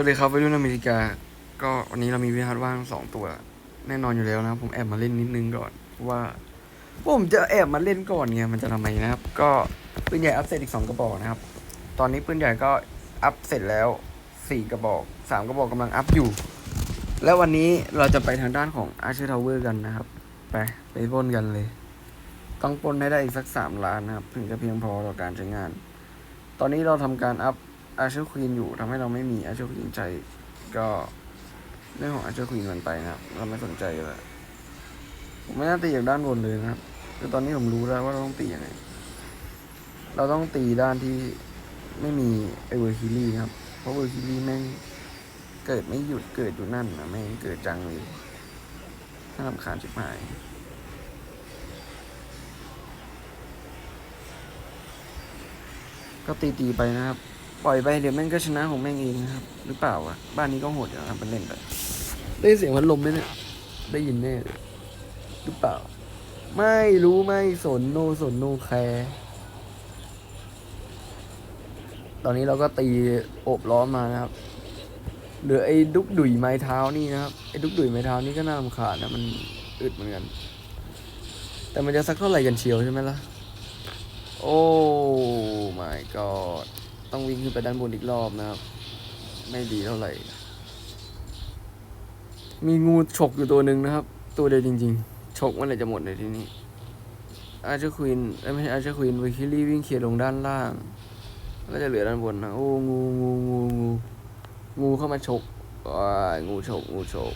วัสดีครับวัยรุ่นอเมริกา ก็วันนี้เรามีวิหารว่างสองตัว แน่นอนอยู่แล้วนะครับผมแอบมาเล่นนิดนึงก่อนเพราะว่าผมจะแอบมาเล่นก่อนไงมันจะทำไมนะครับ ก็ปืนใหญ่อัพเสร็จอีกสองกระบอกนะครับ ตอนนี้ปืนใหญ่ก็อัพเสร็จแล้วสี่กระบอกสามกระบอกกำลังอัพอยู่ แล้ววันนี้เราจะไปทางด้านของอาร์เชอร์ทาวเวอร์กันนะครับ ไปไปปล้นกันเลย ต้องปล้นให้ได้อีกสักสามล้านนะครับ ถึงจะเพียงพอต่อการใช้งาน ตอนนี้เราทำการอัพ อาเชอร์ควีนอยู่ทำให้เราไม่มีอาเชอร์ควีนใจก็เรื่องของอาเชอร์ควีนมันไปนะครับ เราไม่สนใจเลยผมไม่น่าตีจากด้านบนเลยนะครับคือตอนนี้ผมรู้แล้วว่าเราต้องตียังไง เราต้องตีด้านที่ไม่มีไอเวอร์คิลี่นะครับ เพราะเวอร์คิลี่แม่งเกิดไม่หยุดเกิดอยู่นั่นนะแม่งเกิดจังเลยน่ารำคาญชิบหายก็ตีตีไปนะครับ ปล่อยไปเดี๋ยวแม่งก็ชนะของแม่งเองนะครับ หรือเปล่าวะบ้านนี้ก็โหดอยู่นะครับมันเล่นไปได้เสียงพัดลมไหมเนี่ยได้ยินแน่หรือเปล่า ไม่รู้ไม่สนโนสนโนแคร์ตอนนี้เราก็ตีโอบล้อมมานะครับเหลือไอ้ดุกดุยไม้เท้านี่นะครับไอ้ดุกดุยไม้เท้านี่ก็น่ารำคาญนะมันอึดเหมือนกัน แต่มันจะสักเท่าไหร่กันเชียวใช่ไหมล่ะ โอ้ my god ต้องวิ่งขึ้นไปด้านบนอีกรอบนะครับ ไม่ดีเท่าไหร่ มีงูฉกอยู่ตัวหนึ่งนะครับ ตัวเดียวจริง ๆ ฉกมื่อไหร่จะหมดในที่นี้อาร์เชอร์ควีนไม่ใช่อาร์เชอร์ควีนวิคิลี่วิ่งเคลียร์ลงด้านล่าง ก็จะเหลือด้านบนนะ โอ้งูงูงูงูงูเข้ามาฉกว้ายงูฉกงูฉก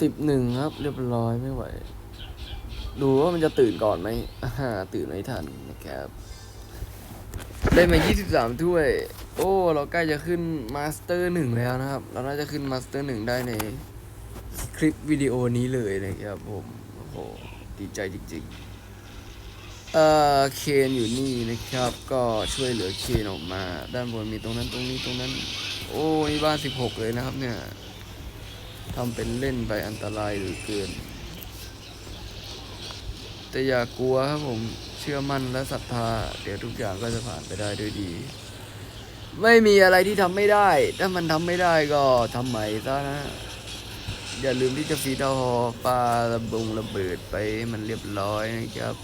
สิบหนึ่งครับ เรียบร้อยไม่ไหว ดูว่ามันจะตื่นก่อนไหมอ่าตื่นไม่ทันนะครับ ได้มา 23 ถ้วย โอ้ เราใกล้จะขึ้นมาสเตอร์หนึ่งแล้วนะครับ เราน่าจะขึ้นมาสเตอร์หนึ่งได้ในคลิปวิดีโอนี้เลยนะครับผม โอ้โห ดีใจจริงๆ เอ่อ เคนอยู่นี่นะครับ ก็ช่วยเหลือเคนออกมา ด้านบนมีตรงนั้นตรงนี้ตรงนั้น โอ้ นี่บ้าน 16 เลยนะครับเนี่ยทำเป็นเล่นไปอันตรายเหรือเกิน แต่อย่ากลัวครับผมเชื่อมั่นและศรัทธา เดี๋ยวทุกอย่างก็จะผ่านไปได้ด้วยดี ไม่มีอะไรที่ทำไม่ได้ ถ้ามันทำไม่ได้ก็ทำใหม่ซะนะ อย่าลืมที่จะฟีดาฮอปลาระบงระเบิดไปให้มันเรียบร้อยนะครับ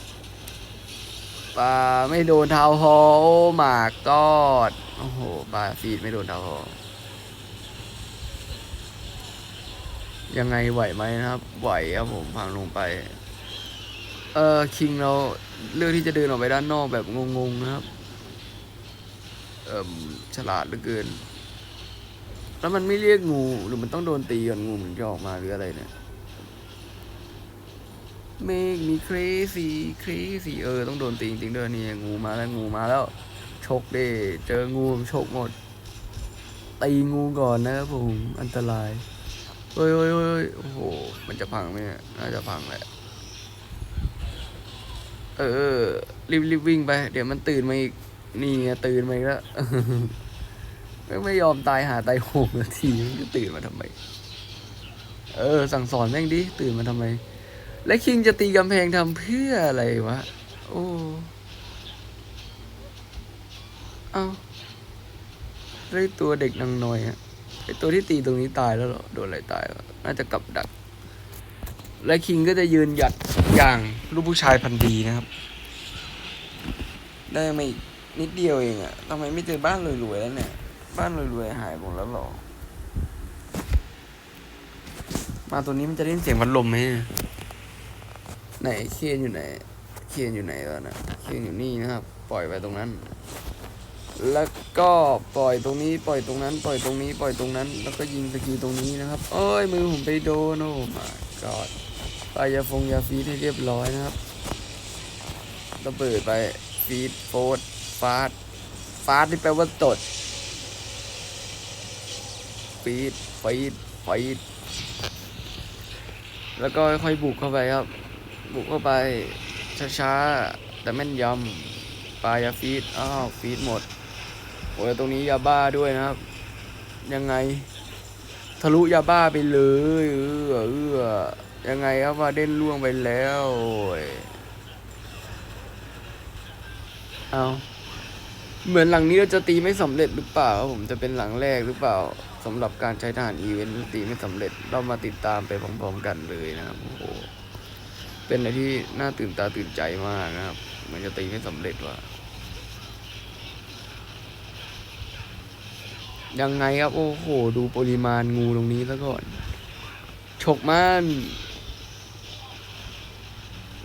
ปลาไม่โดนเท้าฮอโอ้หมากกอดโอ้โหปลาฟีดไม่โดนเท้าฮอยังไงไหวไหมนะครับ ไหวครับผมพังลงไป เออคิงเราเลือกที่จะเดินออกไปด้านนอกแบบงงๆนะครับ เอ่มฉลาดเหลือเกิน แล้วมันไม่เรียกงูหรือมันต้องโดนตีก่อนงูมันจะออกมาหรืออะไรเนี่ย เมกมี crazy crazy เออต้องโดนตีจริงๆด้วยนี่งูมาแล้วงูมาแล้วฉกเด้เจองูฉกหมดตีงูก่อนนะครับผมอันตรายเฮ้ยเฮ้ยเฮ้ยโอ้โห มันจะพังไหมเนี่ยน่าจะพังแหละ เออ รีบรีบวิ่งไป เดี๋ยวมันตื่นมาอีก นี่ไงตื่นมาอีกแล้วไม่ไม่ยอมตายหาตายโหงนาทีจะตื่นมาทำไม เออ สั่งสอนแม่งดิ ตื่นมาทำไม และคิงจะตีกำแพงทำเพื่ออะไรวะ โอ้เอาได้ตัวเด็กนางน้อยอะไอตัวที่ตีตรงนี้ตายแล้วหรอ โดนอะไรตายวะน่าจะกลับดัก และคิงก็จะยืนหยัดอย่างลูกผู้ชายพันธีนะครับ ได้ไม่นิดเดียวเองอะทำไมไม่เจอบ้านรวยๆแล้วเนี่ย บ้านรวยๆหายหมดแล้วหรอ มาตัวนี้มันจะได้ยินเสียงพัดลมไหมเคียไหนเคนอยู่ไหนเคียนอยู่ไหนวะนะเคียนอยู่นี่นะครับ ปล่อยไปตรงนั้น แล้วก็ปล่อยตรงนี้ปล่อยตรงนั้น ปล่อยตรงนี้ปล่อยตรงนั้น แล้วก็ยิงสกีตรงนี้นะครับโอ้ยมือผมไปโดนโอ้มา กอดปายาฟงยาฟีดให้เรียบร้อยนะครับระเบิดไปฟีดโฟดฟาดฟาดที่แปลว่าตดฟีดฟีดฟีดแล้วก็ค่อยๆบุกเข้าไปครับ บุกเข้าไปช้าๆแต่แม่นยำปลายาฟีดอ้าวฟีดหมดโอ้ยตรงนี้ยาบ้าด้วยนะครับ ยังไง ทะลุยาบ้าไปเลย เออเออ ยังไงครับว่าเด่นล่วงไปแล้วโอ้ยเอาเหมือนหลังนี้เราจะตีไม่สำเร็จหรือเปล่าครับผมจะเป็นหลังแรกหรือเปล่าสำหรับการใช้ทหารอีเวนต์ตีไม่สำเร็จเรามาติดตามไปพร้อมๆกันเลยนะครับโอ้โหเป็นอะไรที่น่าตื่นตาตื่นใจมากนะครับเหมือนจะตีไม่สำเร็จว่ะยังไงครับ โอ้โห ดูปริมาณงูตรงนี้ซะก่อน ฉกมัน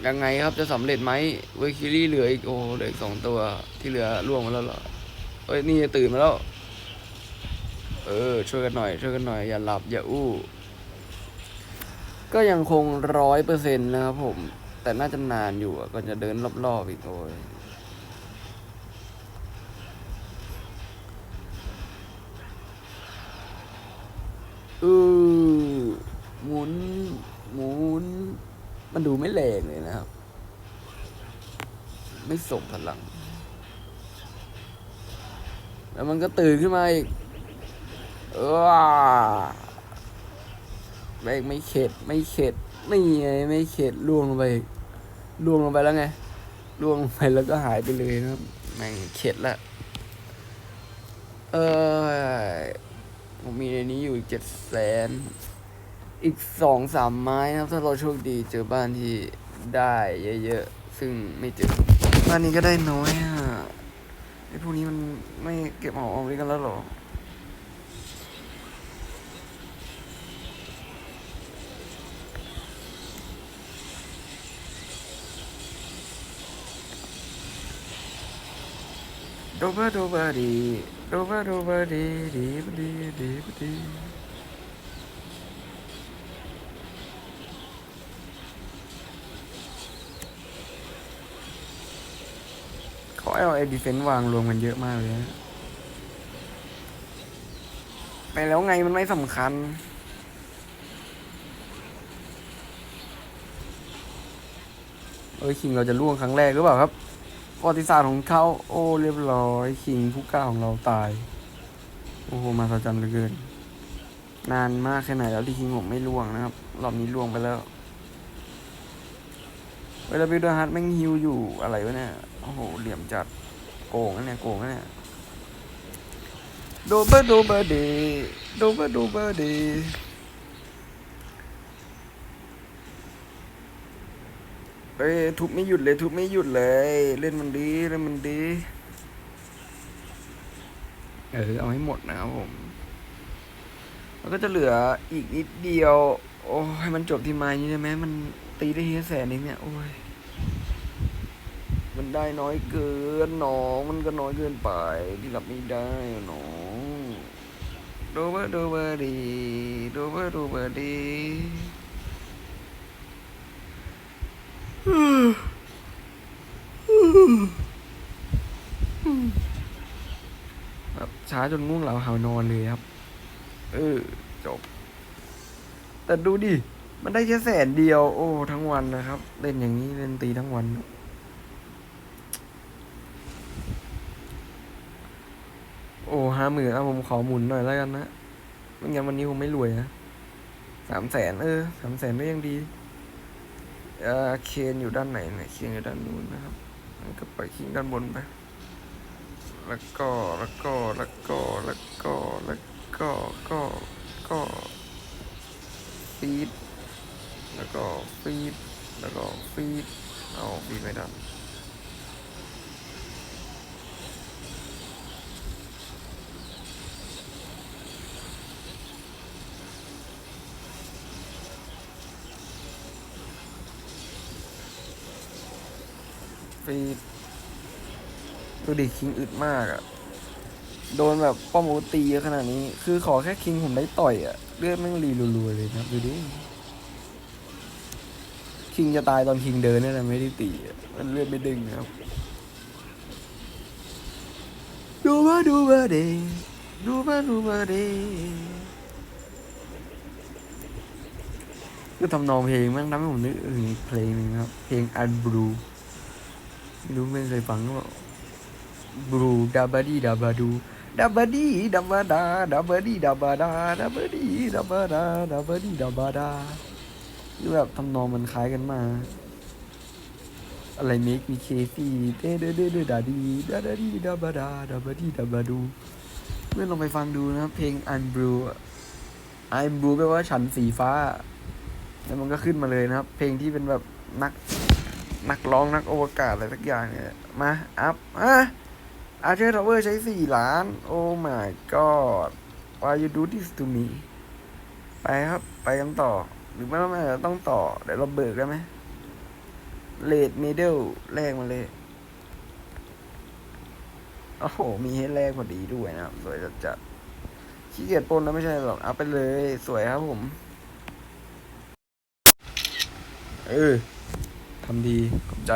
ยังไงครับจะสำเร็จไหมเวอร์คิลี่เหลืออีกโอ้เหลืออีกสองตัวที่เหลือล่วงมาแล้วเหรอเอ้ยนี่ตื่นมาแล้ว เออ ช่วยกันหน่อย ช่วยกันหน่อย อย่าหลับอย่าอู้ ก็ยังคงร้อยเปอร์เซ็นต์นะครับผม แต่น่าจะนานอยู่อะก่อนจะเดินรอบๆอีกโอ้ยอือหมุน หมุน มันดูไม่แรงเลยนะครับ ไม่ส่งพลัง แล้วมันก็ตื่นขึ้นมาอีกเออแม่งไม่เข็ด ไม่เข็ด ไม่ไงไม่เข็ดล่วงลงไปล่วงลงไปแล้วไงล่วงลงไปแล้วก็หายไปเลยนะครับแม่งเข็ดละเออผมมีในนี้อยู่เจ็ดแสน อีกสองสามไม้นะครับ ถ้าเราโชคดีเจอบ้านที่ได้เยอะๆ ซึ่งไม่เจอ บ้านนี้ก็ได้น้อยอะไอพวกนี้มันไม่เก็บหอมออมไว้กันแล้วหรอโดบะโดบะดีโดบะโดบะดีดีบดีดีบดี เขาเอาไอ้ดีเฟนต์วางรวมกันเยอะมากเลยนะไปแล้วไงมันไม่สำคัญ เอ้ยคิงเราจะล่วงครั้งแรกหรือเปล่าครับประวัติศาสตร์ของเขาโอ้เรียบร้อยคิงผู้กล้าของเราตาย โอ้โหมาสจันเหลือเกิน นานมากแค่ไหนแล้วที่คิงผมไม่ล่วงนะครับรอบนี้ล่วงไปแล้วเวลาบิวดาร์ฮัทแม่งฮิวอยู่อะไรวะเนี่ย โอ้โห เหลี่ยมจัด โกงนะเนี่ย โกงนะเนี่ยโดเบอร์โดเบอร์เดโดเบอร์โดเบอร์เดเอ้ยทุบไม่หยุดเลยทุบไม่หยุดเลย เล่นมันดีเล่นมันดี เออเอาให้หมดนะครับผมแล้วก็จะเหลืออีกนิดเดียว โอ้ให้มันจบที่ไม้นี้ได้ไหมมันตีได้เฮแสนเองเนี่ยโอ้ย มันได้น้อยเกินหนอมันก็น้อยเกินไปที่รับไม่ได้หนอดเบอร์โดเบอร์ดีดเบอร์โดเบอร์ดีแบบช้าจนง่วงเหลาหานอนเลยครับ เออ จบ แต่ดูดิ มันได้แค่แสนเดียว โอ้ ทั้งวันนะครับ เล่นอย่างนี้ เล่นตีทั้งวัน โอ้ห้าหมื่นเอาผมขอหมุนหน่อยแล้วกันนะไม่งั้นวันนี้ผมไม่รวยนะสามแสนเออสามแสนก็ยังดีเออเคนอยู่ด้านไหนเนี่ยเคนอยู่ด้านนู้นนะครับงั้นก็ปล่อยคิงด้านบนไปแล้วก็แล้วก็แล้วก็แล้วก็แล้วก็ก็ก็ฟีดแล้วก็ฟีดแล้วก็ฟีดเอาฟีดไม่ได้ ฟีดูดิคิงอึดมากอะโดนแบบป้อมโอตีเยอะขนาดนี้ คือขอแค่คิงผมได้ต่อยอะเลือดแม่งรีรัวๆเลยนะดูดิ คิงจะตายตอนคิงเดินนี่แหละไม่ได้ตีมันเลือดไม่ดึงนะครับ ดูมาดูมาเดดูมาดูมาเดก็ทำนองเพลงแม่งทำให้ผมนึกถึงเพลงนึงครับ เพลงอันบลู ไม่รู้ไม่เคยฟังว่าบลูดับดี้ดับดูดับดี้ดับดาดับดี้ดับดาดับดี้ดับดาดับดี้ดับดาคือแบบทำนองมันคล้ายกันมาอะไรเมกมีเคฟีเด้เด้เด้เด้ดาดีดาดาดีดาบาดาดาบาดีดาบาดูเพื่อนลองไปฟังดูนะ เพลง I'm Blue I'm Blue แปลว่าฉันสีฟ้า แล้วมันก็ขึ้นมาเลยนะครับ เพลงที่เป็นแบบนัก นักร้องนักอวกาศอะไรสักอย่างเนี่ยมาอัพอะอาร์เชอร์ทาวเวอร์ใช้สี่ล้าน โอ้ my god why you do this to me ไปครับ ไปกันต่อ หรือไม่ต้องต้องต่อ เดี๋ยวเราเบิกได้ไหมเลดเมเดลแรกมาเลย โอ้โห มีให้แรกพอดีด้วยนะครับ สวยจัดจัดๆขี้เกียจปนแล้วไม่ใช่หรอก เอาไปเลย สวยครับผม เออ ทำดีขอบใจ